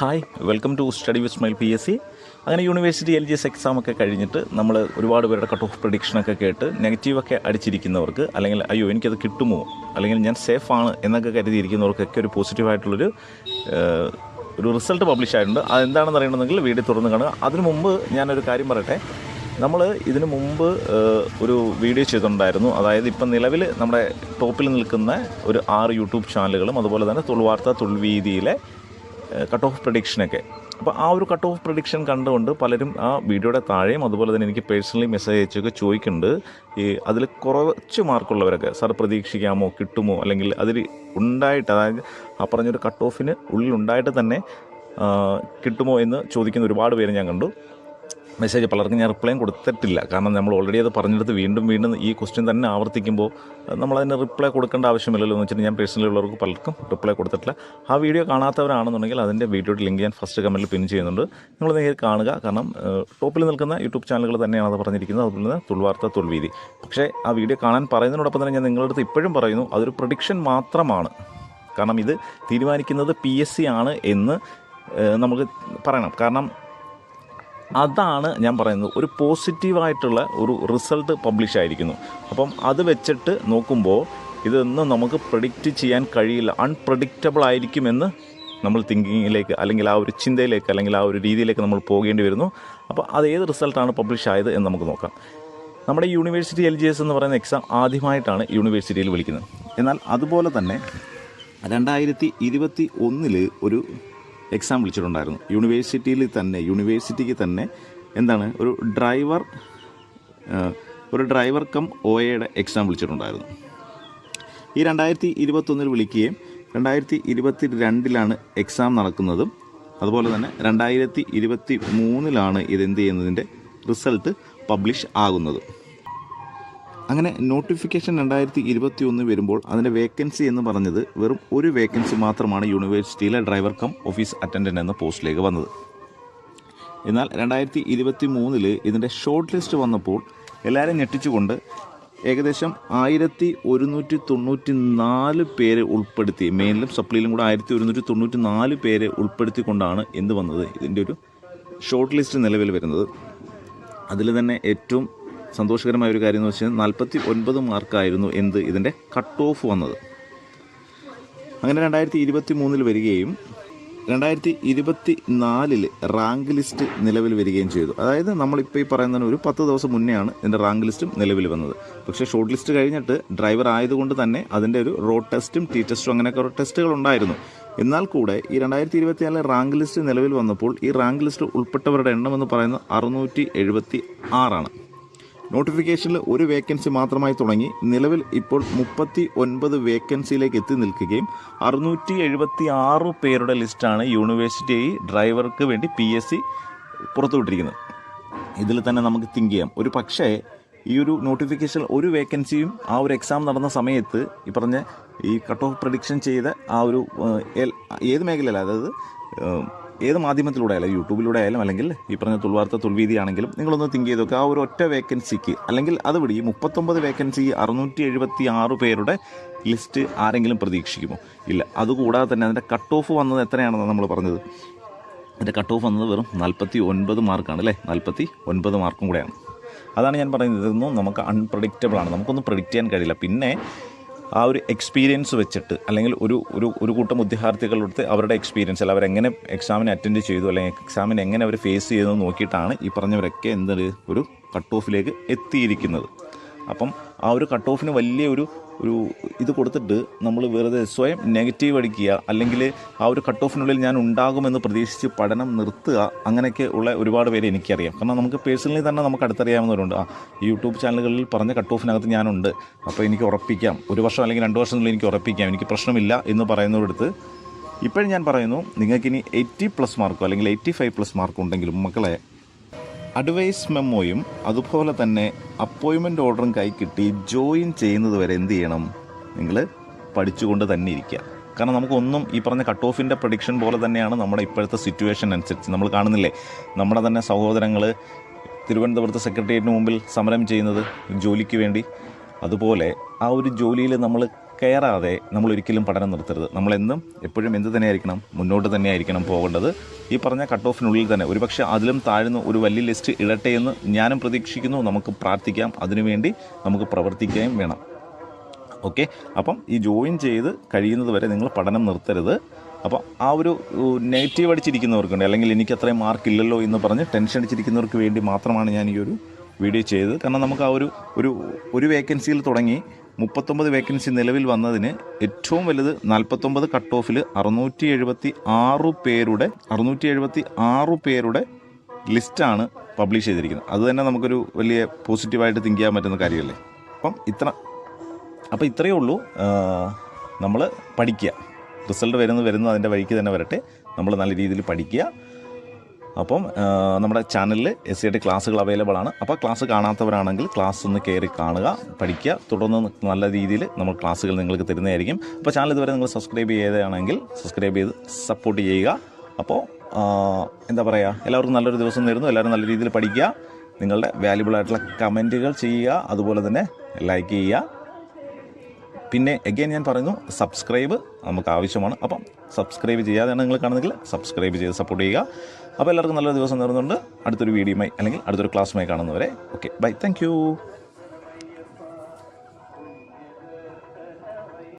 Hi welcome to study with smile P S C അങ്ങനെ university L G S എക്സാമൊക്കെ കഴിഞ്ഞിട്ട് നമ്മൾ ഒരുപാട് പേരുടെ കട്ട് ഓഫ് പ്രഡിക്ഷനൊക്കെ കേട്ട് നെഗറ്റീവൊക്കെ അടിച്ചിരിക്കുന്നവർക്ക് അല്ലെങ്കിൽ അയ്യോ എനിക്കത് കിട്ടുമോ അല്ലെങ്കിൽ ഞാൻ സേഫ് ആണ് എന്നൊക്കെ കരുതിയിരിക്കുന്നവർക്കൊക്കെ ഒരു പോസിറ്റീവായിട്ടുള്ളൊരു ഒരു റിസൾട്ട് പബ്ലിഷ് ആയിട്ടുണ്ട്. അതെന്താണെന്ന് അറിയണമെങ്കിൽ വീഡിയോ തുറന്ന് കാണുക. അതിനു മുമ്പ് ഞാനൊരു കാര്യം പറയട്ടെ. നമ്മൾ ഇതിനു മുമ്പ് ഒരു വീഡിയോ ചെയ്തിട്ടുണ്ടായിരുന്നു. അതായത് ഇപ്പം നിലവിൽ നമ്മുടെ ടോപ്പിൽ നിൽക്കുന്ന ഒരു ആറ് യൂട്യൂബ് ചാനലുകളും അതുപോലെ തന്നെ തൊഴിൽ വാർത്ത തൊഴിൽ തുൾവീതിയിലെ കട്ട് ഓഫ് പ്രഡിക്ഷനൊക്കെ. അപ്പോൾ ആ ഒരു കട്ട് ഓഫ് പ്രഡിക്ഷൻ കണ്ടുകൊണ്ട് പലരും ആ വീഡിയോയുടെ താഴെയും അതുപോലെ തന്നെ എനിക്ക് പേഴ്സണലി മെസ്സേജ് അയച്ചൊക്കെ ചോദിക്കുന്നുണ്ട്. ഈ അതിൽ കുറച്ച് മാർക്കുള്ളവരൊക്കെ സാർ പ്രതീക്ഷിക്കാമോ കിട്ടുമോ അല്ലെങ്കിൽ അതിൽ ഉണ്ടായിട്ട് അതായത് ആ പറഞ്ഞൊരു കട്ട് ഓഫിന് ഉള്ളിലുണ്ടായിട്ട് തന്നെ കിട്ടുമോ എന്ന് ചോദിക്കുന്ന ഒരുപാട് പേര് ഞാൻ കണ്ടു. മെസ്സേജ് പലർക്കും ഞാൻ റിപ്ലൈയും കൊടുത്തിട്ടില്ല. കാരണം നമ്മൾ ഓൾറെഡി അത് പറഞ്ഞെടുത്ത് വീണ്ടും വീണ്ടും ഈ ക്വസ്റ്റ്യൻ തന്നെ ആവർത്തിക്കുമ്പോൾ നമ്മളതിന് റിപ്ലൈ കൊടുക്കേണ്ട ആവശ്യമില്ലല്ലോ എന്ന് വെച്ചിട്ട് ഞാൻ പേഴ്സണലി ഉള്ളവർക്ക് പലർക്കും റിപ്ലൈ കൊടുത്തിട്ടില്ല. ആ വീഡിയോ കാണാത്തവരാണെന്നുണ്ടെങ്കിൽ അതിന്റെ വീഡിയോയുടെ ലിങ്ക് ഞാൻ ഫസ്റ്റ് കമന്റിൽ പിൻ ചെയ്യുന്നുണ്ട്. നിങ്ങൾ നേരിൽ കാണുക. കാരണം ടോപ്പിൽ നിൽക്കുന്ന യൂട്യൂബ് ചാനലുകൾ തന്നെയാണ് അത് പറഞ്ഞിരിക്കുന്നത്. അതുപോലെ തന്നെ തുൾവാർത്ത തുൾവീതി. പക്ഷേ ആ വീഡിയോ കാണാൻ പറയുന്നതിനോടൊപ്പം തന്നെ ഞാൻ നിങ്ങളുടെ അടുത്ത് ഇപ്പോഴും പറയുന്നു അതൊരു പ്രഡിക്ഷൻ മാത്രമാണ്. കാരണം ഇത് തീരുമാനിക്കുന്നത് പി എസ് സി ആണ് എന്ന് നമുക്ക് പറയണം. കാരണം അതാണ് ഞാൻ പറയുന്നത്. ഒരു പോസിറ്റീവായിട്ടുള്ള ഒരു റിസൾട്ട് പബ്ലിഷ് ആയിരിക്കുന്നു. അപ്പം അത് വെച്ചിട്ട് നോക്കുമ്പോൾ ഇതൊന്നും നമുക്ക് പ്രഡിക്റ്റ് ചെയ്യാൻ കഴിയില്ല. അൺപ്രഡിക്റ്റബിൾ ആയിരിക്കുമെന്ന് നമ്മൾ തിങ്കിങ്ങിലേക്ക് അല്ലെങ്കിൽ ആ ഒരു ചിന്തയിലേക്ക് അല്ലെങ്കിൽ ആ ഒരു രീതിയിലേക്ക് നമ്മൾ പോകേണ്ടി വരുന്നു. അപ്പോൾ അത് ഏത് റിസൾട്ടാണ് പബ്ലിഷ് ആയത് എന്ന് നമുക്ക് നോക്കാം. നമ്മുടെ യൂണിവേഴ്സിറ്റി എൽ ജി എസ് എന്ന് പറയുന്ന എക്സാം ആദ്യമായിട്ടാണ് യൂണിവേഴ്സിറ്റിയിൽ വിളിക്കുന്നത്. എന്നാൽ അതുപോലെ തന്നെ രണ്ടായിരത്തി ഇരുപത്തി ഒന്നിൽ ഒരു എക്സാം വിളിച്ചിട്ടുണ്ടായിരുന്നു. യൂണിവേഴ്സിറ്റിയിൽ തന്നെ യൂണിവേഴ്സിറ്റിക്ക് തന്നെ എന്താണ് ഒരു ഡ്രൈവർ ഒരു ഡ്രൈവർ കം ഒ എയുടെ എക്സാം വിളിച്ചിട്ടുണ്ടായിരുന്നു. ഈ രണ്ടായിരത്തി ഇരുപത്തൊന്നിൽ വിളിക്കുകയും രണ്ടായിരത്തി ഇരുപത്തി രണ്ടിലാണ് എക്സാം നടക്കുന്നതും അതുപോലെ തന്നെ രണ്ടായിരത്തി ഇരുപത്തി മൂന്നിലാണ് ഇതെന്ത് ചെയ്യുന്നതിന്റെ റിസൾട്ട് പബ്ലിഷ് ആകുന്നത്. അങ്ങനെ നോട്ടിഫിക്കേഷൻ രണ്ടായിരത്തി ഇരുപത്തി ഒന്ന് വരുമ്പോൾ അതിന്റെ വേക്കൻസി എന്ന് പറഞ്ഞത് വെറും ഒരു വേക്കൻസി മാത്രമാണ് യൂണിവേഴ്സിറ്റിയിലെ ഡ്രൈവർ കം ഓഫീസ് അറ്റൻഡന്റ് എന്ന പോസ്റ്റിലേക്ക് വന്നത്. എന്നാൽ രണ്ടായിരത്തി ഇരുപത്തി മൂന്നിൽ ഇതിന്റെ ഷോർട്ട് ലിസ്റ്റ് വന്നപ്പോൾ എല്ലാവരും ഞെട്ടിച്ചുകൊണ്ട് ഏകദേശം ആയിരത്തി ഒരുന്നൂറ്റി തൊണ്ണൂറ്റി നാല് പേര് ഉൾപ്പെടുത്തി മെയിനിലും സപ്ലിയിലും കൂടെ ആയിരത്തി ഒരുന്നൂറ്റി തൊണ്ണൂറ്റി നാല് പേരെ ഉൾപ്പെടുത്തിക്കൊണ്ടാണ് എന്ത് വന്നത് ഇതിന്റെ ഒരു ഷോർട്ട് ലിസ്റ്റ് നിലവിൽ വരുന്നത്. അതിൽ തന്നെ ഏറ്റവും സന്തോഷകരമായ ഒരു കാര്യം എന്ന് വെച്ചാൽ നാൽപ്പത്തി ഒൻപത് മാർക്കായിരുന്നു എന്ത് ഇതിന്റെ കട്ട് ഓഫ് വന്നത്. അങ്ങനെ രണ്ടായിരത്തി ഇരുപത്തി മൂന്നിൽ വരികയും രണ്ടായിരത്തി ഇരുപത്തി നാലിൽ റാങ്ക് ലിസ്റ്റ് നിലവിൽ വരികയും ചെയ്തു. അതായത് നമ്മളിപ്പോൾ ഈ പറയുന്നതിന് ഒരു പത്ത് ദിവസം മുന്നെയാണ് ഇതിന്റെ റാങ്ക് ലിസ്റ്റും നിലവിൽ വന്നത്. പക്ഷേ ഷോർട്ട് ലിസ്റ്റ് കഴിഞ്ഞിട്ട് ഡ്രൈവർ ആയതുകൊണ്ട് തന്നെ അതിന്റെ ഒരു റോഡ് ടെസ്റ്റും ടി ടെസ്റ്റും അങ്ങനെയൊക്കെ ടെസ്റ്റുകൾ ഉണ്ടായിരുന്നു. എന്നാൽ കൂടെ ഈ രണ്ടായിരത്തി ഇരുപത്തിനാലിലെ റാങ്ക് ലിസ്റ്റ് നിലവിൽ വന്നപ്പോൾ ഈ റാങ്ക് ലിസ്റ്റ് ഉൾപ്പെട്ടവരുടെ എണ്ണം എന്ന് പറയുന്നത് അറുന്നൂറ്റി എഴുപത്തി ആറാണ് നോട്ടിഫിക്കേഷനിൽ ഒരു വേക്കൻസി മാത്രമായി തുടങ്ങി നിലവിൽ ഇപ്പോൾ മുപ്പത്തി ഒൻപത് വേക്കൻസിയിലേക്ക് എത്തി നിൽക്കുകയും അറുന്നൂറ്റി എഴുപത്തി ആറ് പേരുടെ ലിസ്റ്റാണ് യൂണിവേഴ്സിറ്റി ഡ്രൈവർക്ക് വേണ്ടി പി എസ് സി പുറത്തുവിട്ടിരിക്കുന്നത്. ഇതിൽ തന്നെ നമുക്ക് തിങ്ക് ചെയ്യാം. ഒരു പക്ഷേ ഈ ഒരു നോട്ടിഫിക്കേഷൻ ഒരു വേക്കൻസിയും ആ ഒരു എക്സാം നടന്ന സമയത്ത് ഈ പറഞ്ഞ ഈ കട്ട് ഓഫ് പ്രഡിക്ഷൻ ചെയ്ത ആ ഒരു ഏത് മേഖലയിലാണ് അതായത് ഏത് മാധ്യമത്തിലൂടെ ആയാലും യൂട്യൂബിലൂടെ ആയാലും അല്ലെങ്കിൽ ഈ പറഞ്ഞ തുൾവാർത്ത തുൽവീതി ആണെങ്കിലും നിങ്ങളൊന്ന് തിങ്ക് ചെയ്ത് നോക്കുക ആ ഒരു ഒറ്റ വേക്കൻസിക്ക് അല്ലെങ്കിൽ അത് വിടി മുപ്പത്തൊമ്പത് വേക്കൻസി അറുന്നൂറ്റി എഴുപത്തി ആറ് പേരുടെ ലിസ്റ്റ് ആരെങ്കിലും പ്രതീക്ഷിക്കുമോ? ഇല്ല. അതുകൂടാതെ തന്നെ അതിന്റെ കട്ട് ഓഫ് വന്നത് എത്രയാണെന്ന് നമ്മൾ പറഞ്ഞത്? അതിന്റെ കട്ട് ഓഫ് വന്നത് വെറും നാൽപ്പത്തി ഒൻപത് മാർക്കാണ് അല്ലേ? നാൽപ്പത്തി ഒൻപത് മാർക്കും കൂടെയാണ്. അതാണ് ഞാൻ പറയുന്നത്. ഇതൊന്നും നമുക്ക് അൺപ്രഡിക്റ്റബിൾ ആണ്. നമുക്കൊന്നും പ്രഡിക്റ്റ് ചെയ്യാൻ കഴിയില്ല. പിന്നെ ആ ഒരു എക്സ്പീരിയൻസ് വെച്ചിട്ട് അല്ലെങ്കിൽ ഒരു ഒരു ഒരു കൂട്ടം ഉദ്യോഗാർത്ഥികളെടുത്ത് അവരുടെ എക്സ്പീരിയൻസ് അല്ല. അവരെങ്ങനെ എക്സാമിന് അറ്റൻഡ് ചെയ്തു അല്ലെങ്കിൽ എക്സാമിന് എങ്ങനെ അവർ ഫേസ് ചെയ്തു നോക്കിയിട്ടാണ് ഈ പറഞ്ഞവരൊക്കെ എന്തൊരു ഒരു കട്ട് ഓഫിലേക്ക് എത്തിയിരിക്കുന്നത്. അപ്പം ആ ഒരു കട്ട് ഓഫിന് വലിയ ഒരു ഒരു ഇത് കൊടുത്തിട്ട് നമ്മൾ വെറുതെ സ്വയം നെഗറ്റീവ് അടിക്കുക അല്ലെങ്കിൽ ആ ഒരു കട്ട് ഓഫിനുള്ളിൽ ഞാൻ ഉണ്ടാകുമെന്ന് പ്രതീക്ഷിച്ച് പഠനം നിർത്തുക അങ്ങനെയൊക്കെ ഉള്ള ഒരുപാട് പേര് എനിക്കറിയാം. കാരണം നമുക്ക് പേഴ്സണലി തന്നെ നമുക്ക് അടുത്തറിയാവുന്നവരുണ്ട്. ആ യൂട്യൂബ് ചാനലുകളിൽ പറഞ്ഞ കട്ട് ഓഫിനകത്ത് ഞാനുണ്ട്. അപ്പോൾ എനിക്ക് ഉറപ്പിക്കാം. ഒരു വർഷം അല്ലെങ്കിൽ രണ്ട് വർഷത്തിനുള്ളിൽ എനിക്ക് ഉറപ്പിക്കാം. എനിക്ക് പ്രശ്നമില്ല എന്ന് പറയുന്നവരടുത്ത് ഇപ്പോഴും ഞാൻ പറയുന്നു നിങ്ങൾക്കിനി എയ്റ്റി പ്ലസ് മാർക്കോ അല്ലെങ്കിൽ എയ്റ്റി ഫൈവ് പ്ലസ് മാർക്കോ ഉണ്ടെങ്കിലും മക്കളെ അഡ്വൈസ് മെമ്മോയും അതുപോലെ തന്നെ അപ്പോയിൻമെന്റ് ഓർഡറും കൈ കിട്ടി ജോയിൻ ചെയ്യുന്നത് വരെ എന്ത് ചെയ്യണം? നിങ്ങൾ പഠിച്ചുകൊണ്ട് തന്നെ ഇരിക്കുക. കാരണം നമുക്കൊന്നും ഈ പറഞ്ഞ കട്ട് ഓഫിന്റെ പ്രഡിക്ഷൻ പോലെ തന്നെയാണ് നമ്മുടെ ഇപ്പോഴത്തെ സിറ്റുവേഷൻ അനുസരിച്ച് നമ്മൾ കാണുന്നില്ലേ? നമ്മുടെ തന്നെ സഹോദരങ്ങൾ തിരുവനന്തപുരത്ത് സെക്രട്ടേറിയറ്റിന് മുമ്പിൽ സമരം ചെയ്യുന്നത് ജോലിക്ക് വേണ്ടി. അതുപോലെ ആ ഒരു ജോലിയിൽ നമ്മൾ കയറാതെ നമ്മൾ ഒരിക്കലും പഠനം നിർത്തരുത്. നമ്മളെന്നും എപ്പോഴും എന്ത് തന്നെയായിരിക്കണം മുന്നോട്ട് തന്നെയായിരിക്കണം പോകേണ്ടത്. ഈ പറഞ്ഞ കട്ട് ഓഫിനുള്ളിൽ തന്നെ ഒരുപക്ഷെ അതിലും താഴ്ന്ന ഒരു വലിയ ലിസ്റ്റ് ഇടട്ടെ എന്ന് ഞാനും പ്രതീക്ഷിക്കുന്നു. നമുക്ക് പ്രാർത്ഥിക്കാം. അതിനുവേണ്ടി നമുക്ക് പ്രവർത്തിക്കുകയും വേണം. ഓക്കെ അപ്പം ഈ ജോയിൻ ചെയ്ത് കഴിയുന്നത് വരെ നിങ്ങൾ പഠനം നിർത്തരുത്. അപ്പോൾ ആ ഒരു നെഗറ്റീവ് അടിച്ചിരിക്കുന്നവർക്കുണ്ട്. അല്ലെങ്കിൽ എനിക്ക് അത്രയും മാർക്ക് ഇല്ലല്ലോ എന്ന് പറഞ്ഞ് ടെൻഷൻ അടിച്ചിരിക്കുന്നവർക്ക് വേണ്ടി മാത്രമാണ് ഞാൻ ഈ ഒരു വീഡിയോ ചെയ്തത്. കാരണം നമുക്ക് ആ ഒരു ഒരു ഒരു വേക്കൻസിയിൽ തുടങ്ങി മുപ്പത്തൊമ്പത് വേക്കൻസി നിലവിൽ വന്നതിന് ഏറ്റവും വലുത് നാൽപ്പത്തൊമ്പത് കട്ട് ഓഫിൽ അറുന്നൂറ്റി എഴുപത്തി ആറ് പേരുടെ അറുന്നൂറ്റി എഴുപത്തി ആറ് പേരുടെ ലിസ്റ്റാണ് പബ്ലിഷ് ചെയ്തിരിക്കുന്നത്. അത് തന്നെ നമുക്കൊരു വലിയ പോസിറ്റീവായിട്ട് തിങ്ക് ചെയ്യാൻ പറ്റുന്ന കാര്യമല്ലേ? അപ്പം ഇത്ര അപ്പം ഇത്രയേ ഉള്ളൂ. നമ്മൾ പഠിക്കുക. റിസൾട്ട് വരുന്നത് വരുന്നത് അതിന്റെ വഴിക്ക് തന്നെ വരട്ടെ. നമ്മൾ നല്ല രീതിയിൽ പഠിക്കുക. അപ്പം നമ്മുടെ ചാനലിൽ എസ് സി ടി ക്ലാസ്സുകൾ അവൈലബിൾ ആണ്. അപ്പോൾ ക്ലാസ് കാണാത്തവരാണെങ്കിൽ ക്ലാസ് ഒന്ന് കയറി കാണുക പഠിക്കുക. തുടർന്ന് നല്ല രീതിയിൽ നമ്മൾ ക്ലാസ്സുകൾ നിങ്ങൾക്ക് തരുന്നതായിരിക്കും. അപ്പോൾ ചാനൽ ഇതുവരെ നിങ്ങൾ സബ്സ്ക്രൈബ് ചെയ്തതാണെങ്കിൽ സബ്സ്ക്രൈബ് ചെയ്ത് സപ്പോർട്ട് ചെയ്യുക. അപ്പോൾ എന്താ പറയുക എല്ലാവർക്കും നല്ലൊരു ദിവസം നേരുന്നു. എല്ലാവരും നല്ല രീതിയിൽ പഠിക്കുക. നിങ്ങളുടെ വാല്യുബിൾ ആയിട്ടുള്ള കമന്റുകൾ ചെയ്യുക. അതുപോലെ തന്നെ ലൈക്ക് ചെയ്യുക. പിന്നെ എഗെയിൻ ഞാൻ പറയുന്നു സബ്സ്ക്രൈബ് നമുക്ക് ആവശ്യമാണ്. അപ്പം സബ്സ്ക്രൈബ് ചെയ്യാതെയാണ് നിങ്ങൾ കാണുന്നെങ്കിൽ സബ്സ്ക്രൈബ് ചെയ്ത് സപ്പോർട്ട് ചെയ്യുക. അപ്പോൾ എല്ലാവർക്കും നല്ലൊരു ദിവസം നേർന്നുകൊണ്ട് അടുത്തൊരു വീഡിയോയുമായി അല്ലെങ്കിൽ അടുത്തൊരു ക്ലാസ്സുമായി കാണുന്നവരെ ഓക്കെ ബൈ താങ്ക്